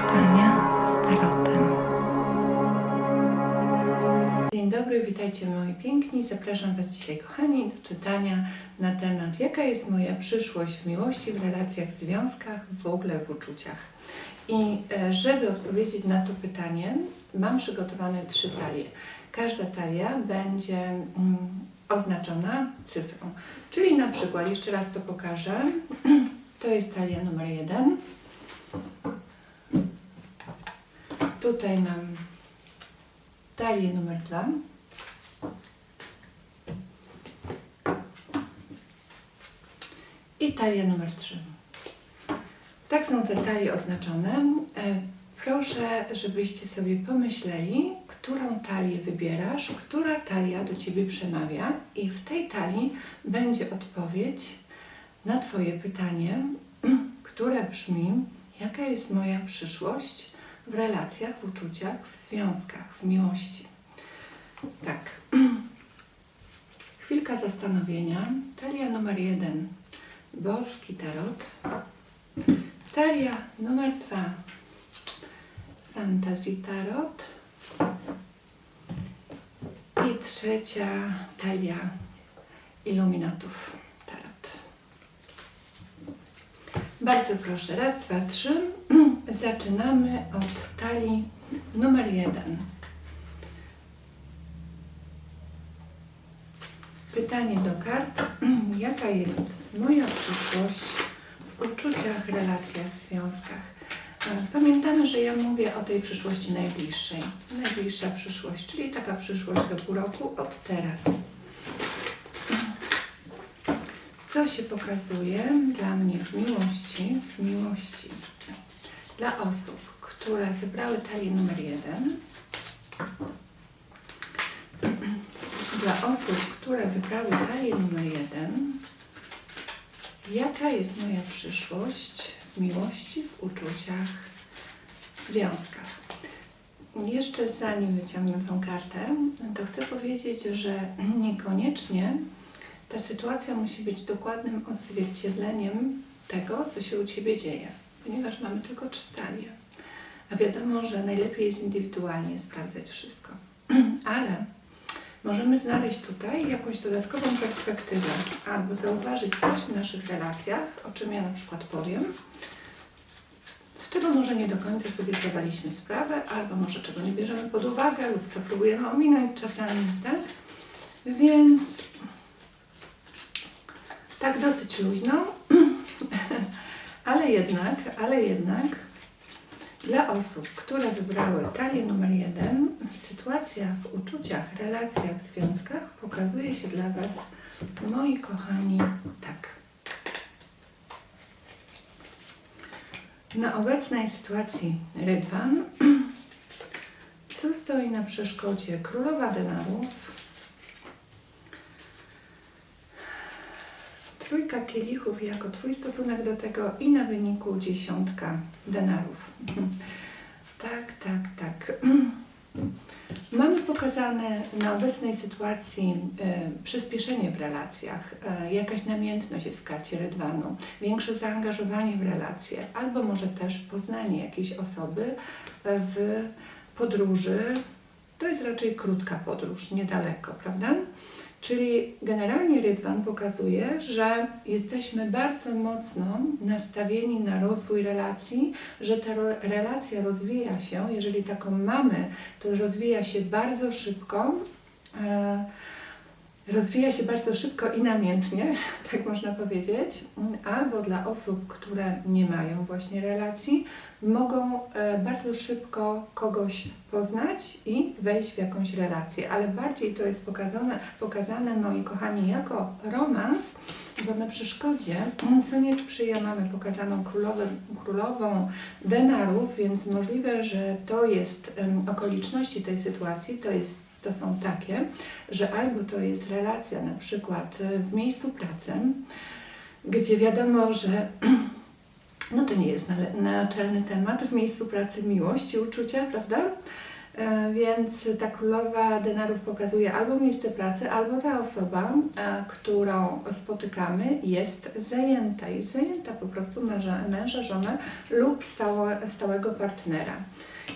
Spotkania z Tarotem. Dzień dobry, witajcie moi piękni. Zapraszam Was dzisiaj, kochani, do czytania na temat, jaka jest moja przyszłość w miłości, w relacjach, w związkach, w ogóle w uczuciach. I e, żeby odpowiedzieć na to pytanie, mam przygotowane trzy talie. Każda talia będzie mm, oznaczona cyfrą. Czyli na przykład, jeszcze raz to pokażę, to jest talia numer jeden. Tutaj mam talię numer dwa. I talia numer 3. Tak są te talie oznaczone. E, Proszę, żebyście sobie pomyśleli, którą talię wybierasz, która talia do Ciebie przemawia i w tej talii będzie odpowiedź na Twoje pytanie, które brzmi, jaka jest moja przyszłość w relacjach, w uczuciach, w związkach, w miłości. Tak. Chwilka zastanowienia. Talia numer jeden. Boski tarot. Talia numer dwa. Fantasy tarot. I trzecia talia iluminatów tarot. Bardzo proszę. Raz, dwa, trzy. Zaczynamy od talii numer jeden. Pytanie do kart. Jaka jest moja przyszłość w uczuciach, relacjach, związkach? E, Pamiętamy, że ja mówię o tej przyszłości najbliższej. Najbliższa przyszłość, czyli taka przyszłość do pół roku od teraz. Co się pokazuje dla mnie w miłości? W miłości. Dla osób, które wybrały talię numer jeden, dla osób, które wybrały talię numer jeden, jaka jest moja przyszłość w miłości, w uczuciach, w związkach. Jeszcze zanim wyciągnę tą kartę, to chcę powiedzieć, że niekoniecznie ta sytuacja musi być dokładnym odzwierciedleniem tego, co się u Ciebie dzieje, ponieważ mamy tylko trzy talie. A wiadomo, że najlepiej jest indywidualnie sprawdzać wszystko. Ale możemy znaleźć tutaj jakąś dodatkową perspektywę albo zauważyć coś w naszych relacjach, o czym ja na przykład powiem, z czego może nie do końca sobie zdawaliśmy sprawę, albo może czego nie bierzemy pod uwagę lub co próbujemy ominąć czasami, tak? Więc tak dosyć luźno, ale jednak, ale jednak dla osób, które wybrały talię numer jeden, sytuacja w uczuciach, relacjach, związkach pokazuje się dla Was, moi kochani, tak. Na obecnej sytuacji Rydwan, co stoi na przeszkodzie? Królowa denarów, kielichów jako Twój stosunek do tego i na wyniku dziesiątka denarów. Tak, tak, tak. Mamy pokazane na obecnej sytuacji e, przyspieszenie w relacjach, e, jakaś namiętność jest w karcie Redwanu, większe zaangażowanie w relacje, albo może też poznanie jakiejś osoby e, w podróży. To jest raczej krótka podróż, niedaleko, prawda? Czyli generalnie Rydwan pokazuje, że jesteśmy bardzo mocno nastawieni na rozwój relacji, że ta relacja rozwija się, jeżeli taką mamy, to rozwija się bardzo szybko. Rozwija się bardzo szybko i namiętnie, tak można powiedzieć, albo dla osób, które nie mają właśnie relacji, mogą e, bardzo szybko kogoś poznać i wejść w jakąś relację, ale bardziej to jest pokazane, pokazane moi kochani, jako romans, bo na przeszkodzie, mm, co nie sprzyja, mamy pokazaną królowę, królową denarów, więc możliwe, że to jest okoliczności tej sytuacji, to jest to są takie, że albo to jest relacja na przykład e, w miejscu pracy, gdzie wiadomo, że no to nie jest naczelny temat, w miejscu pracy miłość i uczucia, prawda? E, Więc ta królowa denarów pokazuje albo miejsce pracy, albo ta osoba, e, którą spotykamy, jest zajęta. Jest zajęta po prostu męża, męża żonę lub stałego partnera.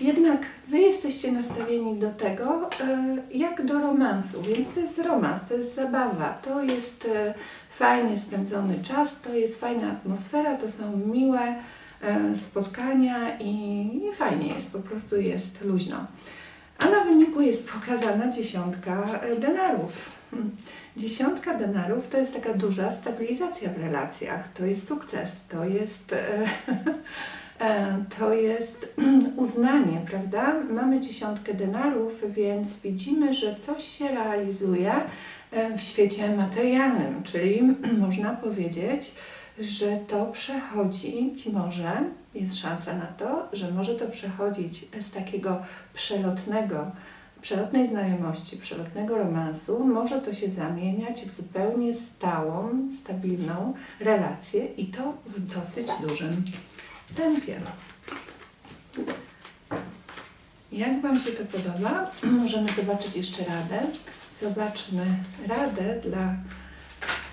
Jednak wy jesteście nastawieni do tego, e, jak do romansu, więc to jest romans, to jest zabawa, to jest fajnie spędzony czas, to jest fajna atmosfera, to są miłe spotkania i, fajnie jest, po prostu jest luźno. A na wyniku jest pokazana dziesiątka e, denarów. Hmm. Dziesiątka denarów to jest taka duża stabilizacja w relacjach, to jest sukces, to jest, e, e, to jest uznanie, prawda? Mamy dziesiątkę denarów, więc widzimy, że coś się realizuje e, w świecie materialnym, czyli można powiedzieć, że to przechodzi, może, jest szansa na to, że może to przechodzić z takiego przelotnego, przelotnej znajomości, przelotnego romansu, może to się zamieniać w zupełnie stałą, stabilną relację i to w dosyć dużym tempie. Jak Wam się to podoba? Możemy zobaczyć jeszcze radę. Zobaczmy radę dla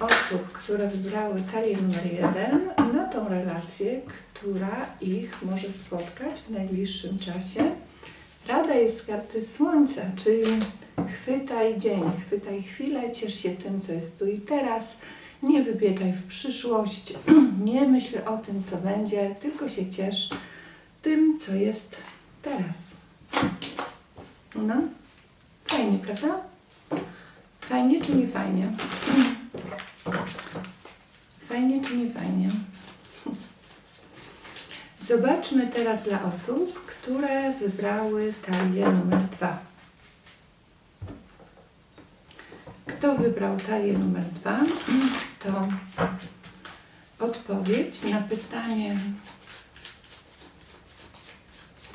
osób, które wybrały talię numer jeden na tą relację, która ich może spotkać w najbliższym czasie. Rada jest z karty Słońca, czyli chwytaj dzień, chwytaj chwilę, ciesz się tym, co jest tu i teraz. Nie wybiegaj w przyszłość, nie myśl o tym, co będzie, tylko się ciesz tym, co jest teraz. No, fajnie, prawda? Fajnie czy nie fajnie? Fajnie czy nie fajnie? Zobaczmy teraz dla osób, które wybrały talię numer dwa. Kto wybrał talię numer dwa, to odpowiedź na pytanie,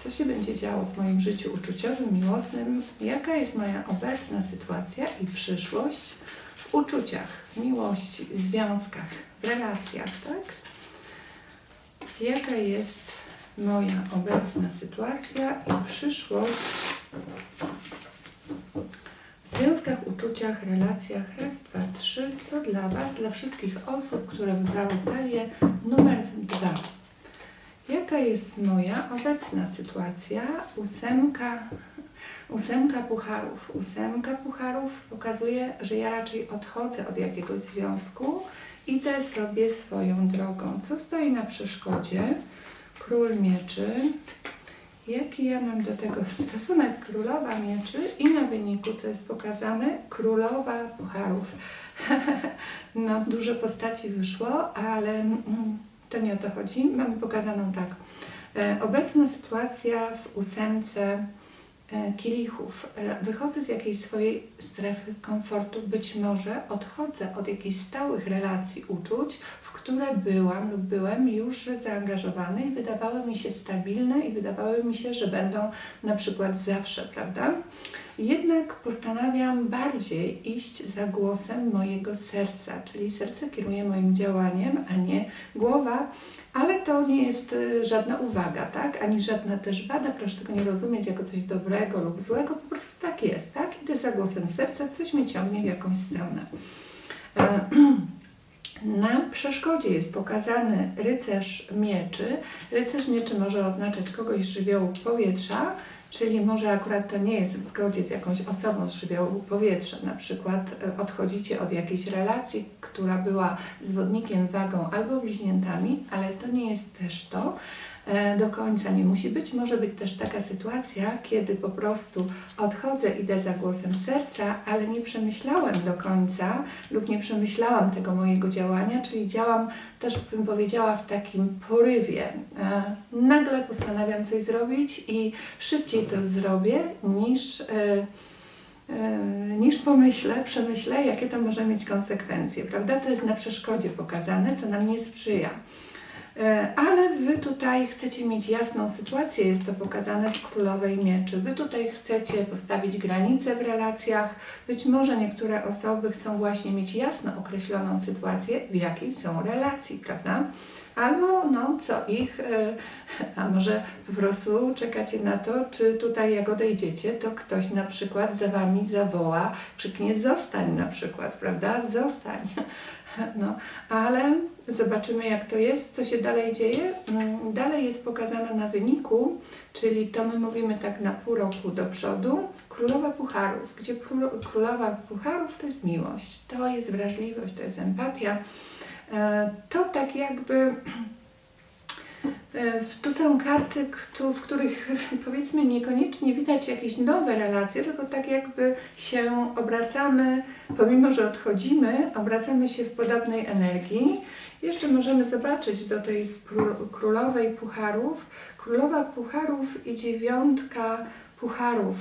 co się będzie działo w moim życiu uczuciowym, miłosnym, jaka jest moja obecna sytuacja i przyszłość w uczuciach, miłości, związkach, relacjach, tak? Jaka jest moja obecna sytuacja i przyszłość w związkach, uczuciach, relacjach. Raz, dwa, trzy. Co dla Was, dla wszystkich osób, które wybrały talię numer dwa. Jaka jest moja obecna sytuacja? Ósemka, ósemka pucharów. Ósemka pucharów pokazuje, że ja raczej odchodzę od jakiegoś związku, idę sobie swoją drogą. Co stoi na przeszkodzie? Król mieczy. Jaki ja mam do tego stosunek? Królowa mieczy i na wyniku, co jest pokazane, królowa pucharów. no, dużo postaci wyszło, ale mm, to nie o to chodzi. Mamy pokazaną tak. E, Obecna sytuacja w ósemce kielichów. E, Wychodzę z jakiejś swojej strefy komfortu, być może odchodzę od jakichś stałych relacji uczuć, w które byłam lub byłem już zaangażowany i wydawały mi się stabilne i wydawały mi się, że będą na przykład zawsze, prawda? Jednak postanawiam bardziej iść za głosem mojego serca, czyli serce kieruje moim działaniem, a nie głowa, ale to nie jest y, żadna uwaga, tak? Ani żadna też wada, proszę tego nie rozumieć jako coś dobrego lub złego, po prostu tak jest, tak? Idę za głosem serca, coś mnie ciągnie w jakąś stronę. Na przeszkodzie jest pokazany rycerz mieczy. Rycerz mieczy może oznaczać kogoś z żywiołu powietrza, czyli może akurat to nie jest w zgodzie z jakąś osobą z żywiołu powietrza. Na przykład e, odchodzicie od jakiejś relacji, która była zwodnikiem, wagą albo bliźniętami, ale to nie jest też to. E, Do końca nie musi być. Może być też taka sytuacja, kiedy po prostu odchodzę, idę za głosem serca, ale nie przemyślałem do końca lub nie przemyślałam tego mojego działania, czyli działam też bym powiedziała w takim porywie. E, Nagle postanawiam coś zrobić i szybciej to zrobię niż, e, niż pomyślę, przemyślę, jakie to może mieć konsekwencje, prawda? To jest na przeszkodzie pokazane, co nam nie sprzyja. E, Ale wy tutaj chcecie mieć jasną sytuację, jest to pokazane w Królowej Mieczy. Wy tutaj chcecie postawić granice w relacjach. Być może niektóre osoby chcą właśnie mieć jasno określoną sytuację, w jakiej są relacji, prawda? Albo no, co ich, e, a może po prostu czekacie na to, czy tutaj jak odejdziecie, to ktoś na przykład za wami zawoła, krzyknie zostań na przykład, prawda? Zostań. No, ale zobaczymy jak to jest, co się dalej dzieje. Mm, Dalej jest pokazane na wyniku, czyli to my mówimy tak na pół roku do przodu. Królowa Pucharów, gdzie królo- Królowa Pucharów to jest miłość, to jest wrażliwość, to jest empatia. E, To tak jakby E, Tu są karty, w których powiedzmy niekoniecznie widać jakieś nowe relacje, tylko tak jakby się obracamy, pomimo że odchodzimy, obracamy się w podobnej energii. Jeszcze możemy zobaczyć do tej kró- królowej pucharów. Królowa pucharów i dziewiątka pucharów.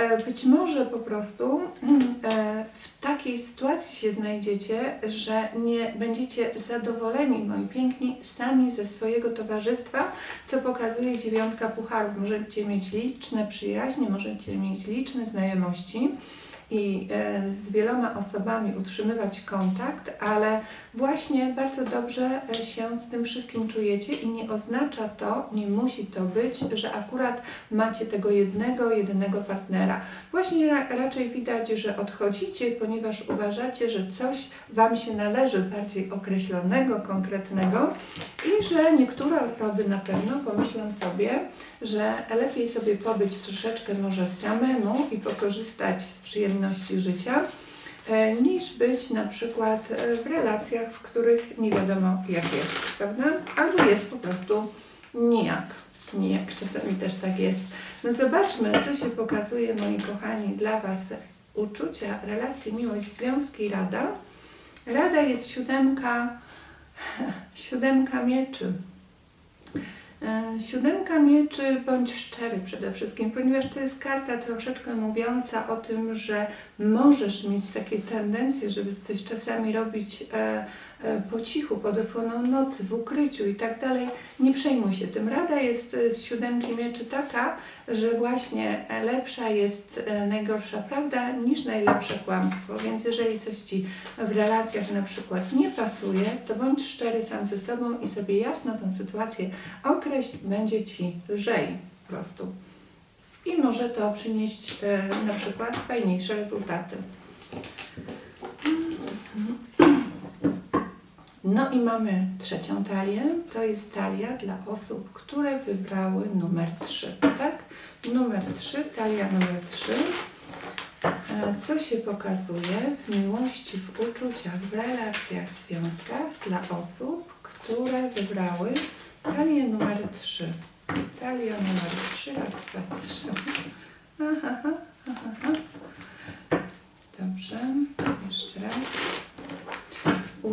E, Być może po prostu e, w takiej sytuacji się znajdziecie, że nie będziecie zadowoleni, moi piękni, sami ze swojego towarzystwa, co pokazuje dziewiątka pucharów. Możecie mieć liczne przyjaźnie, możecie mieć liczne znajomości i e, z wieloma osobami utrzymywać kontakt, ale właśnie bardzo dobrze e, się z tym wszystkim czujecie i nie oznacza to, nie musi to być, że akurat macie tego jednego, jedynego partnera. Właśnie ra raczej widać, że odchodzicie, ponieważ uważacie, że coś Wam się należy bardziej określonego, konkretnego i że niektóre osoby na pewno pomyślą sobie, że lepiej sobie pobyć troszeczkę może samemu i pokorzystać z przyjemności życia, e, niż być na przykład e, w relacjach, w których nie wiadomo jak jest, prawda? Albo jest po prostu nijak. Nijak czasami też tak jest. No zobaczmy, co się pokazuje, moi kochani, dla Was uczucia, relacje, miłość, związki, rada. Rada jest siódemka, siódemka mieczy. E, Siódemka mieczy, bądź szczery przede wszystkim, ponieważ to jest karta troszeczkę mówiąca o tym, że możesz mieć takie tendencje, żeby coś czasami robić e, po cichu, pod osłoną nocy, w ukryciu i tak dalej. Nie przejmuj się tym. Rada jest e, z siódemki mieczy taka, że właśnie e, lepsza jest e, najgorsza prawda niż najlepsze kłamstwo. Więc jeżeli coś Ci w relacjach na przykład nie pasuje, to bądź szczery sam ze sobą i sobie jasno tę sytuację określ, będzie Ci lżej po prostu. I może to przynieść e, na przykład fajniejsze rezultaty. No i mamy trzecią talię. To jest talia dla osób, które wybrały numer 3, tak? Numer 3, talia numer 3. E, Co się pokazuje w miłości, w uczuciach, w relacjach, w związkach dla osób, które wybrały talię numer 3. Talia numer 3, raz, dwa, trzy. Aha. Dobrze, jeszcze raz.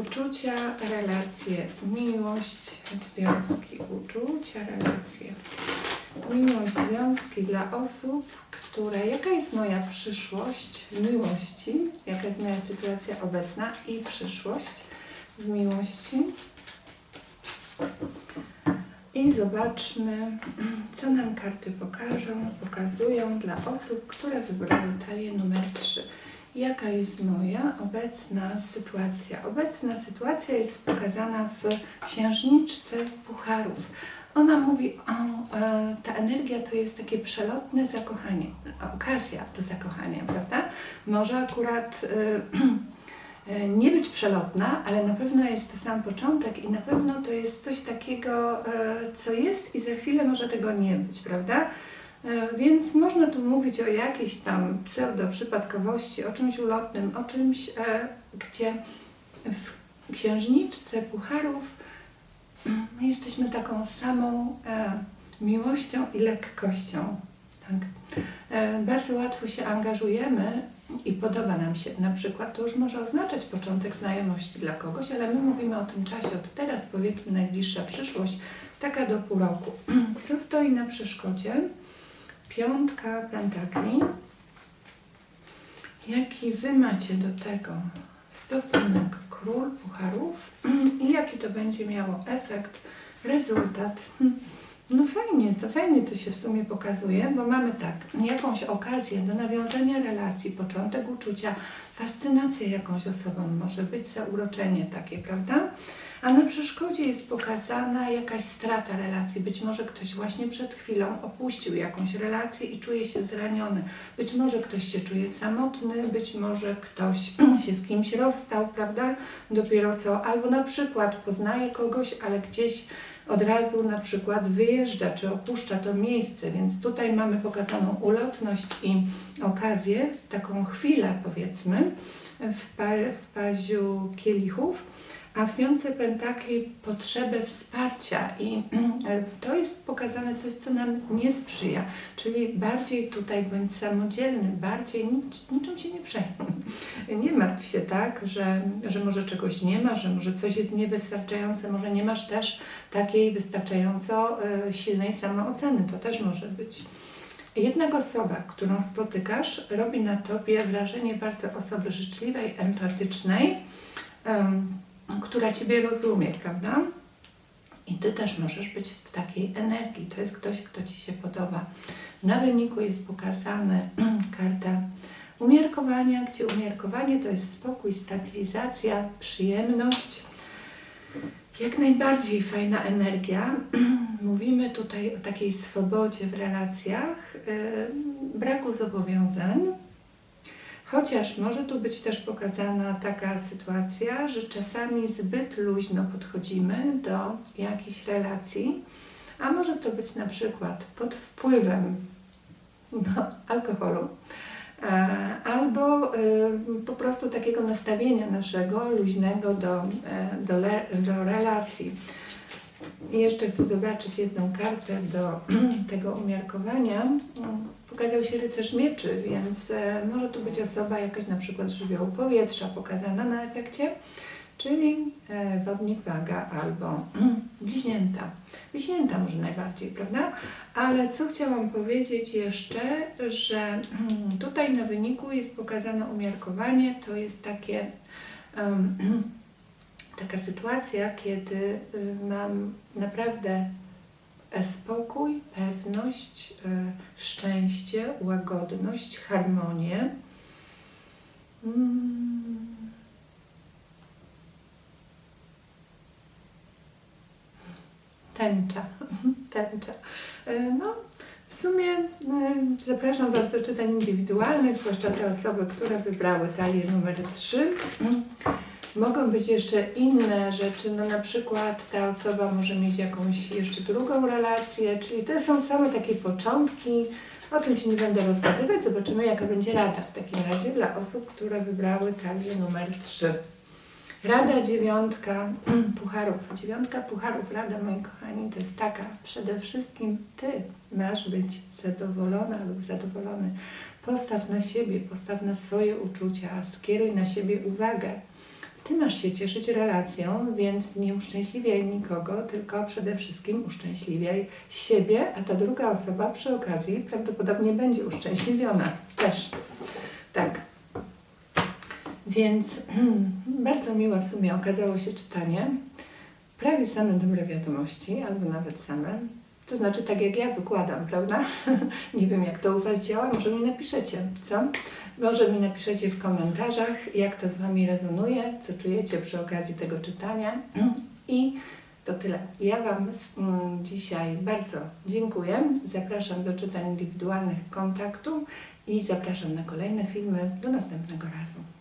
Uczucia, relacje, miłość, związki, uczucia, relacje, miłość, związki dla osób, które, jaka jest moja przyszłość w miłości, jaka jest moja sytuacja obecna i przyszłość w miłości. I zobaczmy, co nam karty pokażą, pokazują dla osób, które wybrały talię numer 3 jaka jest moja obecna sytuacja. Obecna sytuacja jest pokazana w księżniczce pucharów. Ona mówi o, e, ta energia to jest takie przelotne zakochanie, okazja do zakochania, prawda? Może akurat e, e, nie być przelotna, ale na pewno jest to sam początek i na pewno to jest coś takiego, e, co jest i za chwilę może tego nie być, prawda? E, Więc można tu mówić o jakiejś tam pseudo-przypadkowości, o czymś ulotnym, o czymś, e, gdzie w księżniczce pucharów mm, my jesteśmy taką samą e, miłością i lekkością. Tak? Bardzo łatwo się angażujemy i podoba nam się. Na przykład to już może oznaczać początek znajomości dla kogoś, ale my mówimy o tym czasie od teraz, powiedzmy najbliższa przyszłość, taka do pół roku. Co stoi na przeszkodzie? Piątka pentakli. Jaki Wy macie do tego stosunek król pucharów i jaki to będzie miało efekt rezultat. No fajnie, to fajnie to się w sumie pokazuje, bo mamy tak, jakąś okazję do nawiązania relacji, początek uczucia, fascynacja jakąś osobą, może być zauroczenie takie, prawda? A na przeszkodzie jest pokazana jakaś strata relacji. Być może ktoś właśnie przed chwilą opuścił jakąś relację i czuje się zraniony. Być może ktoś się czuje samotny, być może ktoś się z kimś rozstał, prawda? Dopiero co, albo na przykład poznaje kogoś, ale gdzieś od razu na przykład wyjeżdża czy opuszcza to miejsce, więc tutaj mamy pokazaną ulotność i okazję, taką chwilę powiedzmy w, pa, w paziu kielichów, a w piątce pentakli potrzebę wsparcia i to jest pokazane coś, co nam nie sprzyja, czyli bardziej tutaj bądź samodzielny, bardziej nic, niczym się nie przejmuj. Nie martw się tak, że, że może czegoś nie ma, że może coś jest niewystarczające, może nie masz też takiej wystarczająco e, silnej samooceny, to też może być. Jednak osoba, którą spotykasz, robi na tobie wrażenie bardzo osoby życzliwej, empatycznej, em, która ciebie rozumie, prawda? I ty też możesz być w takiej energii. To jest ktoś, kto ci się podoba. Na wyniku jest pokazane karta umiarkowania, gdzie umiarkowanie to jest spokój, stabilizacja, przyjemność. Jak najbardziej fajna energia. Mówimy tutaj o takiej swobodzie w relacjach, braku zobowiązań. Chociaż może tu być też pokazana taka sytuacja, że czasami zbyt luźno podchodzimy do jakichś relacji, a może to być na przykład pod wpływem no, alkoholu, prostu takiego nastawienia naszego luźnego do, e, do, do relacji. I jeszcze chcę zobaczyć jedną kartę do tego umiarkowania. Pokazał się rycerz mieczy, więc e, może tu być osoba jakaś na przykład żywiołu powietrza pokazana na efekcie, czyli e, wodnik waga albo bliźnięta. Bliźnięta może najbardziej, prawda? Ale co chciałam powiedzieć jeszcze, że tutaj na wyniku jest pokazane umiarkowanie, to jest takie em, taka sytuacja, kiedy y, mam naprawdę e, spokój, pewność, y, szczęście, łagodność, harmonię. Mm. Tęcza, tęcza. Y, No, w sumie y, zapraszam Was do czytań indywidualnych, zwłaszcza te osoby, które wybrały talię numer 3. Mogą być jeszcze inne rzeczy, no na przykład ta osoba może mieć jakąś jeszcze drugą relację, czyli to są same takie początki. O tym się nie będę rozgadywać, zobaczymy jaka będzie rada w takim razie dla osób, które wybrały talię numer 3. Rada dziewiątka pucharów. Dziewiątka pucharów, rada moi kochani, to jest taka, przede wszystkim Ty masz być zadowolona lub zadowolony. Postaw na siebie, postaw na swoje uczucia, skieruj na siebie uwagę. Ty masz się cieszyć relacją, więc nie uszczęśliwiaj nikogo, tylko przede wszystkim uszczęśliwiaj siebie, a ta druga osoba przy okazji prawdopodobnie będzie uszczęśliwiona też. Tak. Więc bardzo miłe w sumie okazało się czytanie. Prawie same dobre wiadomości, albo nawet same. To znaczy tak jak ja wykładam, prawda? Nie wiem jak to u Was działa, może mi napiszecie, co? Może mi napiszecie w komentarzach, jak to z Wami rezonuje, co czujecie przy okazji tego czytania. I to tyle. Ja Wam mm, dzisiaj bardzo dziękuję. Zapraszam do czytań indywidualnych kontaktu i zapraszam na kolejne filmy. Do następnego razu.